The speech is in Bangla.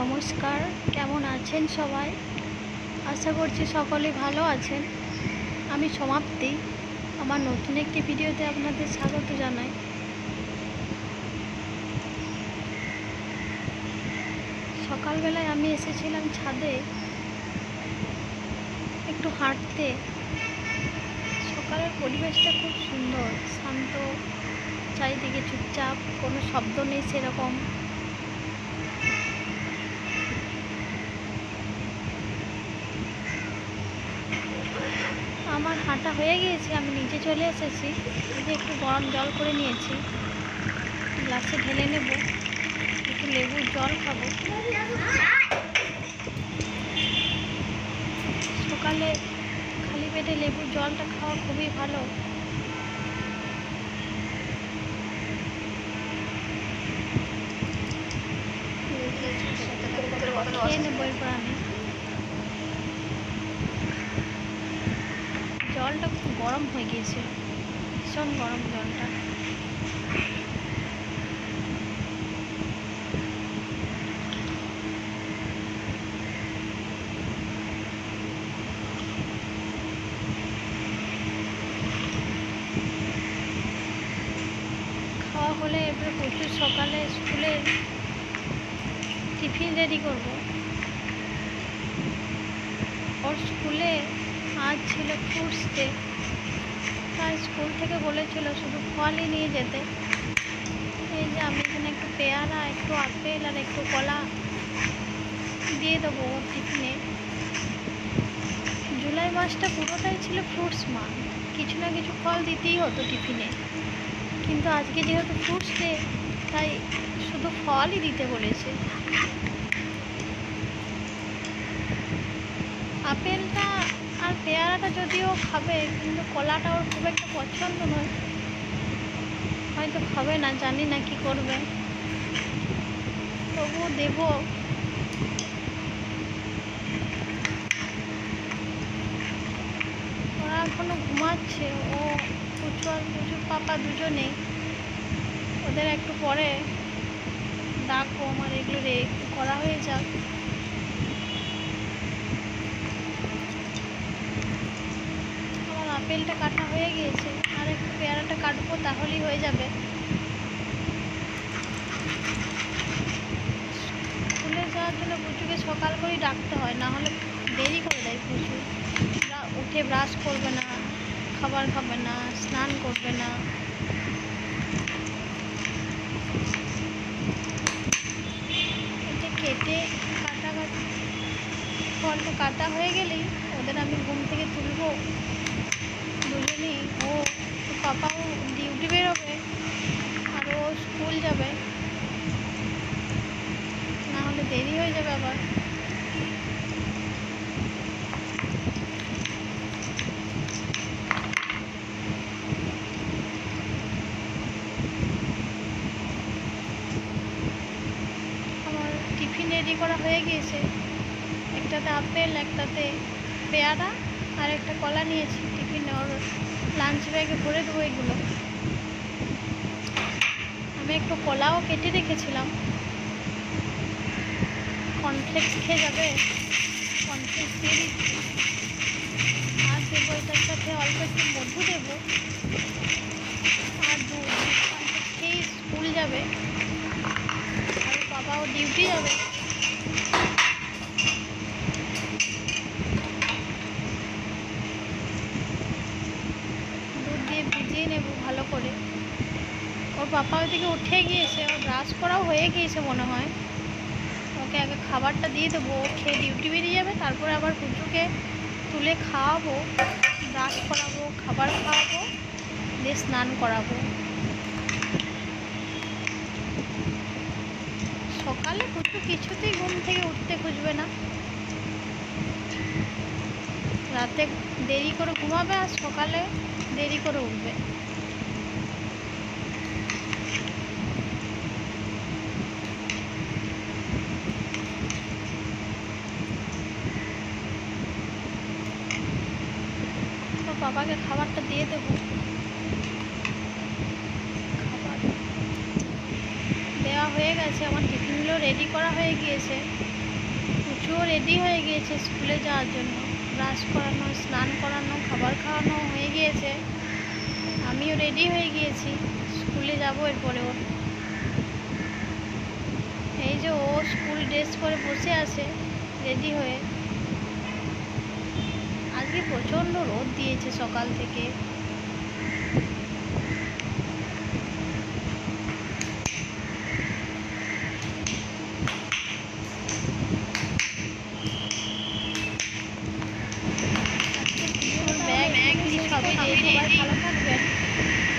নমস্কার, কেমন আছেন সবাই? আশা করছি সকলে ভালো আছেন। আমি সমাপ্তি, আমার নতুন একটি ভিডিওতে আপনাদের স্বাগত জানাই। সকালবেলায় আমি এসেছিলাম ছাদে একটু হাঁটতে। সকালের পরিবেশটা খুব সুন্দর, শান্ত, চারিদিকে চুপচাপ, কোনো শব্দ নেই সেরকম। আমার হাঁটা হয়ে গিয়েছে, আমি নিচে চলে এসেছি। যে একটু গরম জল করে নিয়েছি। গ্লাসে ঢেলে নেব। একটু লেবুর জল খাব। সকালে খালি পেটে লেবুর জলটা খাওয়া খুবই ভালো। খেয়ে নেব এরপর আমি। জলটা খুব গরম হয়ে গিয়েছিল ভীষণ গরম জলটা। খাওয়া হলে এবারে প্রচুর সকালে স্কুলে টিফিন রেডি করব। ওর স্কুলে আজ ছিল ফ্রুটস ডে তাই স্কুল থেকে বলেছিল শুধু ফলই নিয়ে যেতে। এই যে আমি এখানে একটু পেয়ারা, একটু আপেল আর একটু কলা দিয়ে দেবো ওর টিফিনে। জুলাই মাসটা পুরোটাই ছিল ফ্রুটস মান্থ কিছু না কিছু ফল দিতেই হতো টিফিনে। কিন্তু আজকে যেহেতু ফ্রুটস ডে তাই শুধু ফলই দিতে বলেছে। আপেলটা আর পেয়ারাটা যদিও খাবে, কিন্তু কলাটা ওর খুব একটা পছন্দ নয়। হয়তো খাবে না, জানি না কি করবে। তবুও দেবো। ওরা এখনও ঘুমাচ্ছে, ও পুচু আর পুচুর পাপা দুজনেই। ওদের একটু পরে ডাকবো আমার এগুলো রে করা হয়ে যাক আমার আপেলটা কাটা হয়ে গিয়েছে, আর একটু পেয়ারাটা কাটবো তাহলেই হয়ে যাবে। স্কুলে যাওয়ার জন্য পুচুকে সকাল করেই ডাকতে হয়, না হলে দেরি করে দেয় পুচু। উঠে ব্রাশ করবে না, খাবার খাবে না, স্নান করবে না। এটা কাটা কাটা, ফলটা কাটা হয়ে গেলেই ওদের আমি ঘুম থেকে তুলবো। দুজনেই। ও পাপাও ডিউটি বেরোবে আর ও স্কুল যাবে। না হলে দেরি হয়ে যাবে আবার। আমার টিফিন রেডি করা হয়ে গিয়েছে। একটাতে আপেল, একটাতে পেয়ারা আর একটা কলা নিয়েছি। ওর লাঞ্চ ব্যাগে ভরে দেবো এগুলো। আমি একটু কলাও কেটে রেখেছিলাম। কর্নফ্লেক্স খেয়ে যাবে? কর্নফ্লেক্স দিয়ে দিচ্ছি। আর দেবো এটার সাথে অল্প একটু মধু দেবো আর দুধ খেয়েই স্কুল যাবে। আর বাবাও ডিউটি যাবে দুধ দিয়ে ভিজিয়ে নেব ভালো করে। ওর পাপা ওইদিকে উঠে গিয়েছে, ওর ব্রাশ করাও হয়ে গিয়েছে মনে হয়। ওকে আগে খাবারটা দিয়ে দেবো খেয়ে ডিউটি বেরিয়ে যাবে, তারপরে আবার পুজোকে তুলে খাওয়াবো, ব্রাশ করাবো, খাবার খাওয়াবো, দিয়ে স্নান করাবো। সকালে পুজো কিছুতেই ঘুম থেকে উঠতে খুঁজবে না। রাতে দেরি করে ঘুমাবে আর সকালে দেরি করে উঠবে। বাবাকে খাবারটা দিয়ে দেবো। খাবার দেওয়া হয়ে গেছে, আমার টিফিনগুলো রেডি করা হয়ে গিয়েছে। পুচুও রেডি হয়ে গিয়েছে স্কুলে যাওয়ার জন্য। ব্রাশ করানো, স্নান করানো, খাবার খাওয়ানো হয়ে গিয়েছে। আমিও রেডি হয়ে গিয়েছি, স্কুলে যাব এরপরে ওর এই যে ও স্কুল ড্রেস পরে বসে আছে রেডি হয়ে। প্রচণ্ড রোদ দিয়েছে সকাল থেকে।